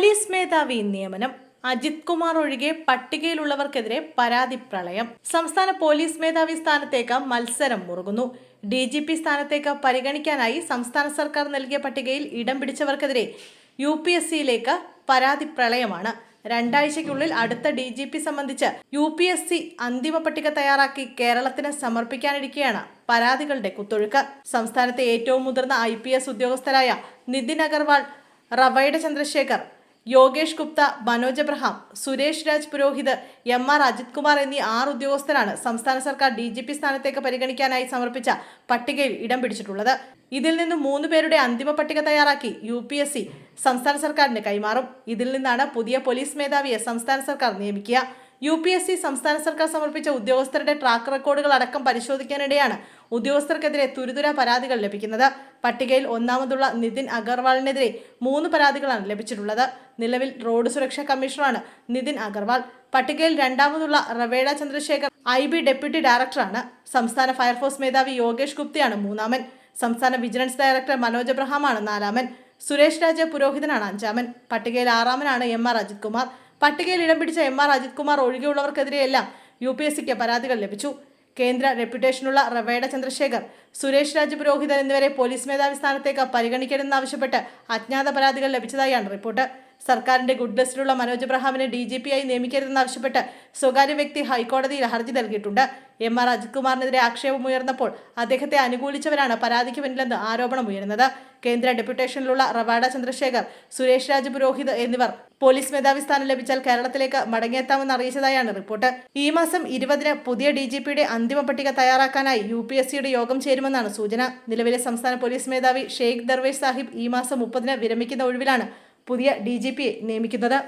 Police മേധാവി നിയമനം അജിത് കുമാർ ഒഴികെ പട്ടികയിലുള്ളവർക്കെതിരെ പരാതി പ്രളയം. സംസ്ഥാന പോലീസ് മേധാവി സ്ഥാനത്തേക്ക് മത്സരം മുറുകുന്നു. ഡി ജി പി സ്ഥാനത്തേക്ക് പരിഗണിക്കാനായി സംസ്ഥാന സർക്കാർ നൽകിയ പട്ടികയിൽ ഇടം പിടിച്ചവർക്കെതിരെ യു പി എസ് സിയിലേക്ക് പരാതി പ്രളയമാണ്. രണ്ടാഴ്ചയ്ക്കുള്ളിൽ അടുത്ത ഡി ജി പി സംബന്ധിച്ച് യു പി എസ് സി അന്തിമ പട്ടിക തയ്യാറാക്കി കേരളത്തിന് സമർപ്പിക്കാനിരിക്കെയാണ് പരാതികളുടെ കുത്തൊഴുക്ക്. സംസ്ഥാനത്തെ ഏറ്റവും മുതിർന്ന I P S ഉദ്യോഗസ്ഥരായ Nitin Agarwal Ravada Chandrasekhar Yogesh Gupta Manoj Abraham Suresh Raj Purohit M R Ajith Kumar എന്നീ ആറ് ഉദ്യോഗസ്ഥരാണ് സംസ്ഥാന സർക്കാർ ഡി ജി പി സ്ഥാനത്തേക്ക് പരിഗണിക്കാനായി സമർപ്പിച്ച പട്ടികയിൽ ഇടം പിടിച്ചിട്ടുള്ളത്. ഇതിൽ നിന്ന് മൂന്ന് പേരുടെ അന്തിമ പട്ടിക തയ്യാറാക്കി യു പി എസ് സി സംസ്ഥാന സർക്കാരിന് കൈമാറും. ഇതിൽ നിന്നാണ് പുതിയ പോലീസ് മേധാവിയെ സംസ്ഥാന സർക്കാർ നിയമിക്കുക. യു പി എസ് സി സംസ്ഥാന സർക്കാർ സമർപ്പിച്ച ഉദ്യോഗസ്ഥരുടെ ട്രാക്ക് റെക്കോർഡുകൾ അടക്കം പരിശോധിക്കാനിടെയാണ് ഉദ്യോഗസ്ഥർക്കെതിരെ തുരിതുര പരാതികൾ ലഭിക്കുന്നത്. പട്ടികയിൽ ഒന്നാമതുള്ള നിതിൻ അഗർവാളിനെതിരെ മൂന്ന് പരാതികളാണ് ലഭിച്ചിട്ടുള്ളത്. നിലവിൽ റോഡ് സുരക്ഷാ കമ്മീഷണറാണ് നിതിൻ അഗർവാൾ. പട്ടികയിൽ രണ്ടാമതുള്ള Ravada Chandrasekhar I B deputy ഡയറക്ടറാണ്. സംസ്ഥാന ഫയർഫോഴ്സ് മേധാവി യോഗേഷ് ഗുപ്തയാണ് മൂന്നാമൻ. സംസ്ഥാന വിജിലൻസ് ഡയറക്ടർ മനോജ് അബ്രഹാമാണ് നാലാമൻ. സുരേഷ് രാജ പുരോഹിതനാണ് അഞ്ചാമൻ. പട്ടികയിൽ ആറാമനാണ് എം ആർ അജിത് കുമാർ. പട്ടികയിൽ ഇടം പിടിച്ച എം ആർ അജിത് കുമാർ ഒഴികെയുള്ളവർക്കെതിരെയെല്ലാം യു പി എസ് സിക്ക് പരാതികൾ ലഭിച്ചു. കേന്ദ്ര റെപ്യൂട്ടേഷനുള്ള റവേഡ ചന്ദ്രശേഖർ സുരേഷ് രാജ് പുരോഹിതൻ എന്നിവരെ പോലീസ് മേധാവി സ്ഥാനത്തേക്ക് പരിഗണിക്കണമെന്നാവശ്യപ്പെട്ട് അജ്ഞാത പരാതികൾ ലഭിച്ചതായാണ് റിപ്പോർട്ട്. സർക്കാരിന്റെ ഗുഡ് ലിസ്റ്റിലുള്ള മനോജ് എബ്രഹാമിനെ ഡി ജി പി ആയി നിയമിക്കരുതെന്നാവശ്യപ്പെട്ട് സ്വകാര്യ വ്യക്തി ഹൈക്കോടതിയിൽ ഹർജി നൽകിയിട്ടുണ്ട്. എം ആർ അജിത് കുമാറിനെതിരെ ആക്ഷേപമുയർന്നപ്പോൾ അദ്ദേഹത്തെ അനുകൂലിച്ചവരാണ് പരാതിക്ക് പിന്നിലെന്ന് ആരോപണം ഉയരുന്നത്. കേന്ദ്ര ഡെപ്യൂട്ടേഷനിലുള്ള റവാഡ ചന്ദ്രശേഖർ സുരേഷ് രാജ് പുരോഹിത് എന്നിവർ പോലീസ് മേധാവി സ്ഥാനം ലഭിച്ചാൽ കേരളത്തിലേക്ക് മടങ്ങിയെത്താമെന്ന് അറിയിച്ചതായാണ് റിപ്പോർട്ട്. ഈ മാസം ഇരുപതിന് പുതിയ ഡി ജി പിയുടെ അന്തിമ പട്ടിക തയ്യാറാക്കാനായി യു പി എസ് സിയുടെ യോഗം ചേരുമെന്നാണ് സൂചന. നിലവിലെ സംസ്ഥാന പോലീസ് മേധാവി ഷെയ്ഖ് ദർവേഷ് സാഹിബ് ഈ മാസം മുപ്പതിന് വിരമിക്കുന്ന ഒഴിവിലാണ് പുതിയ ഡി ജി പിയെ നിയമിക്കുന്നത്.